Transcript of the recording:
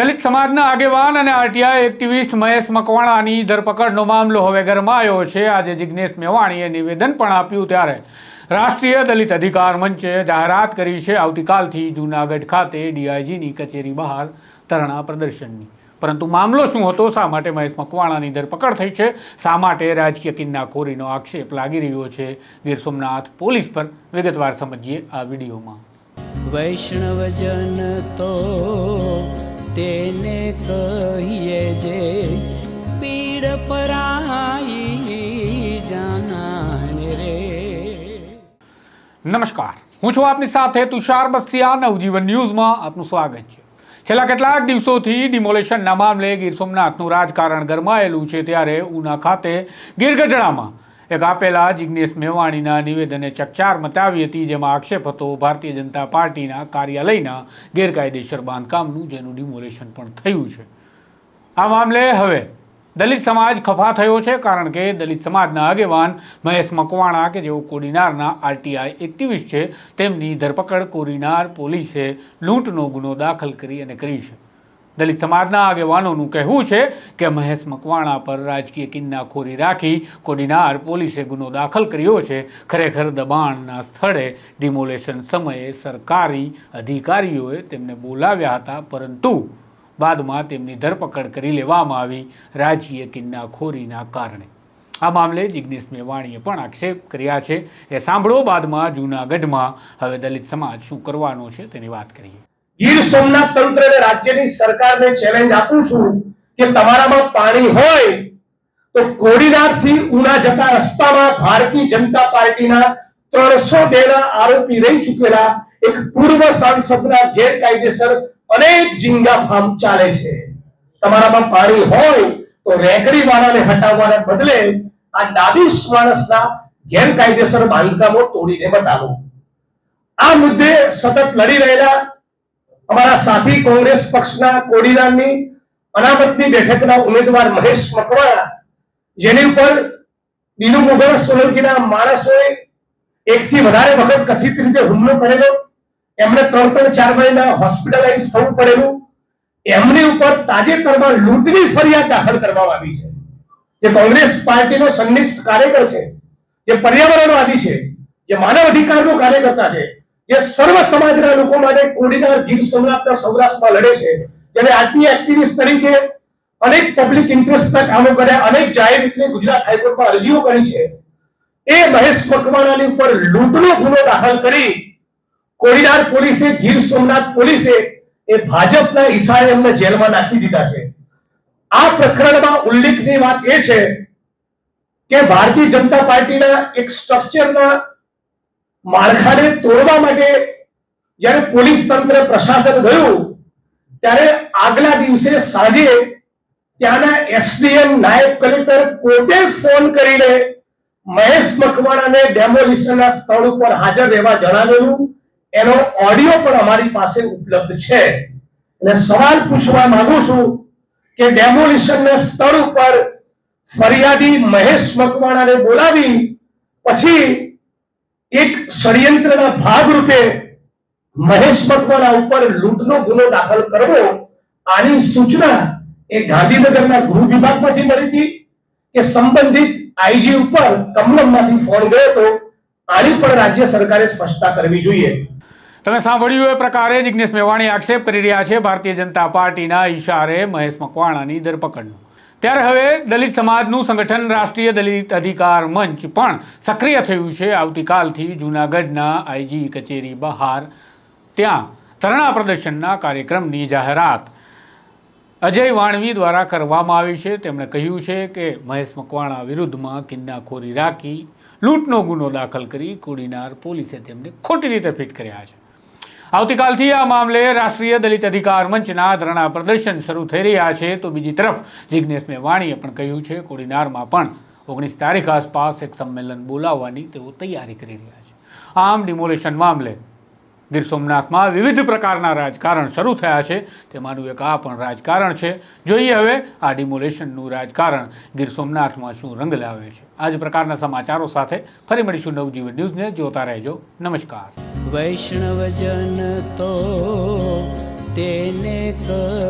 દલિત સમાજના આગેવાન અને આરટીઆઈ એક્ટિવિસ્ટ મહેશ મકવાણાની ધરપકડનો મામલો હવે ગરમાયો છે. આજે જિજ્ઞેશ મેવાણીએ નિવેદન પણ આપ્યું ત્યારે રાષ્ટ્રીય દલિત અધિકાર મંચે જાહેરાત કરી છે. આવતીકાલથી જૂનાગઢ ખાતે ડીઆઈજીની કચેરી બહાર ધરણા પ્રદર્શનની. પરંતુ મામલો શું હતો? શા માટે મહેશ મકવાણાની ધરપકડ થઈ છે? શા માટે રાજકીય કિન્નાખોરીનો આક્ષેપ લાગી રહ્યો છે? ગીર સોમનાથ પોલીસ પર વિગતવાર સમજીએ આ વિડીયોમાં. વૈષ્ણવજન તો કહીએ જે પીડ પરાઈ જાનાને રે. નમસ્કાર. હું છું આપની સાથે તુષાર બસિયા, નવજીવન ન્યૂઝમાં આપનું સ્વાગત છે. છેલ્લા કેટલાક દિવસોથી ડિમોલેશનના મામલે ગીર સોમનાથનું રાજકારણ ગરમાયેલું છે, ત્યારે ઉના ખાતે ગીરગઢડામાં એક આપેલા જિજ્ઞેશ મેવાણીના નિવેદને ચકચાર મચાવી હતી, જેમાં આક્ષેપ હતો, ભારતીય જનતા પાર્ટીના કાર્યાલયના ગેરકાયદેસર બાંધકામનું, જેનું ડિમોલેશન પણ થયું છે. આ મામલે હવે દલિત સમાજ ખફા થયો છે, કારણ કે દલિત સમાજના આગેવાન મહેશ મકવાણા, કે જેઓ કોડીનારના આરટીઆઈ એક્ટિવિસ્ટ છે, તેમની ધરપકડ કોડીનાર પોલીસે લૂંટનો ગુનો દાખલ કરી અને કરી છે. દલિત સમાજના આગેવાનોનું કહેવું છે કે મહેશ મકવાણા પર રાજકીય કિન્નાખોરી રાખી કોડીનાર પોલીસે ગુનો દાખલ કર્યો છે. ખરેખર દબાણના સ્થળે ડિમોલેશન સમયે સરકારી અધિકારીઓએ તેમને બોલાવ્યા હતા, પરંતુ બાદમાં તેમની ધરપકડ કરી લેવામાં આવી રાજકીય કિન્નાખોરીના કારણે. આ મામલે જિગ્નેશ મેવાણીએ પણ આક્ષેપ કર્યા છે. એ સાંભળો બાદમાં જૂનાગઢમાં હવે દલિત સમાજ શું કરવાનો છે તેની વાત કરીએ. ગીર સોમનાથ તંત્ર અને રાજ્યની સરકારને ચેલેન્જ આપું છું કે તમારામાં પાણી હોય તો કોડીનારથી ઉના જતા રસ્તામાં ભારતીય જનતા પાર્ટીના ત્રણસો બેના આરોપી રહી ચૂકેલા એક પૂર્વ સાંસદના ગેરકાયદેસર અનેક જિંગા ફાર્મ ચાલે છે. તમારામાં પાણી હોય તો રેકડી વાળાને હટાવવાના બદલે આ ડાબીસ માણસના ગેરકાયદેસર બાંધકામો તોડીને બતાવો. આ મુદ્દે સતત લડી રહેલા અમારા સાથી કોંગ્રેસ પક્ષના કોડીનારની અનામતની બેઠકના ઉમેદવાર મહેશ મકવાણા, જેની ઉપર બીનુ મુગલ સોલંકીના માણસોએ એકથી વધારે વખત કથિત રીતે હુમલો કરેલો એમણે ત્રણ ત્રણ ચાર મહિના હોસ્પિટલાઇઝ થવું પડેલું, એમની ઉપર તાજેતરમાં લૂંટની ફરિયાદ દાખલ કરવામાં આવી છે. જે કોંગ્રેસ પાર્ટીનો સંનિષ્ઠ કાર્યકર છે, જે પર્યાવરણવાદી છે, જે માનવ અધિકારનો કાર્યકર્તા છે જે સર્વ સમાજના લોકો માટે કોડીનાર ગીર સોમનાથના સૌરાષ્ટ્રમાં લડે છે, જેને આરટી એક્ટિવિસ્ટ તરીકે અનેક પબ્લિક ઇન્ટરેસ્ટના કામો કર્યા, અનેક જાહેર રીતે ગુજરાત હાઈકોર્ટમાં અરજીઓ કરી છે. એ મહેશ મકવાણાની ઉપર લૂંટનો ગુનો દાખલ કરી કોડીનાર પોલીસે ગીર સોમનાથ પોલીસે એ ભાજપના ઈશારે એમને જેલમાં નાખી દીધા છે. આ પ્રકરણમાં ઉલ્લેખની વાત એ છે કે ભારતીય જનતા પાર્ટીના એક સ્ટ્રક્ચરના માળખાને તોડવા માટે જ્યારે પોલીસ તંત્ર, પ્રશાસન ગયું, ત્યારે આગલા દિવસે સાંજે ત્યાંના એસડીએમ નાયબ કલેક્ટર પોતે ફોન કરીને મહેશ મકવાણાને ડેમોલિશનના સ્થળ ઉપર હાજર રહેવા જણાવેલું. એનો ઓડિયો પણ અમારી પાસે ઉપલબ્ધ છે. અને સવાલ પૂછવા માંગુ છું કે ડેમોલિશનના સ્થળ ઉપર ફરિયાદી મહેશ મકવાણાને બોલાવી પછી એક ષડયંત્રના ભાગરૂપે મહેશ મકવાણા ઉપર લૂંટનો ગુનો દાખલ કરવો, આની સૂચના એ ગાંધીનગરના ગૃહ વિભાગમાંથી મળી હતી કે સંબંધિત આઈજી ઉપર કમલમમાંથી ફોન ગયો હતો. આની પણ રાજ્ય સરકારે સ્પષ્ટતા કરવી જોઈએ. તમે સાંભળ્યું એ પ્રકારે જિજ્ઞેશ મેવાણી આક્ષેપ કરી રહ્યા છે. ભારતીય જનતા પાર્ટીના ઈશારે મહેશ મકવાણાની ધરપકડનો ત્યારે હવે દલિત સમાજનું સંગઠન રાષ્ટ્રીય દલિત અધિકાર મંચ પણ સક્રિય થયું છે. આવતીકાલથી જૂનાગઢના આઈજી કચેરી બહાર ત્યાં ધરણા પ્રદર્શનના કાર્યક્રમની જાહેરાત અજય વાણવી દ્વારા કરવામાં આવી છે. તેમણે કહ્યું છે કે મહેશ મકવાણા વિરુદ્ધમાં કિન્નાખોરી રાખી, લૂંટનો ગુનો દાખલ કરી, કોડીનાર પોલીસે તેમને ખોટી રીતે ફિટ કર્યા છે. આવતીકાલથી આ મામલે રાષ્ટ્રીય દલિત અધિકાર મંચના ધરણા પ્રદર્શન શરૂ થઈ રહ્યા છે. તો બીજી તરફ જિજ્ઞેશ મેવાણીએ પણ કહ્યું છે, કોડીનારમાં પણ ઓગણીસ તારીખ આસપાસ એક સંમેલન બોલાવવાની તેઓ તૈયારી કરી રહ્યા છે. આમ ડિમોલેશન મામલે ગીર સોમનાથમાં વિવિધ પ્રકારના રાજકારણ શરૂ થયા છે. તેમાંનું એક આ પણ રાજકારણ છે. જોઈએ હવે આ ડિમોલેશનનું રાજકારણ ગીર સોમનાથમાં શું રંગ લાવે છે. આ જ પ્રકારના સમાચારો સાથે ફરી મળીશું નવજીવન ન્યૂઝને. જોતા રહેજો. નમસ્કાર. વૈષ્ણવજન તો તેને પર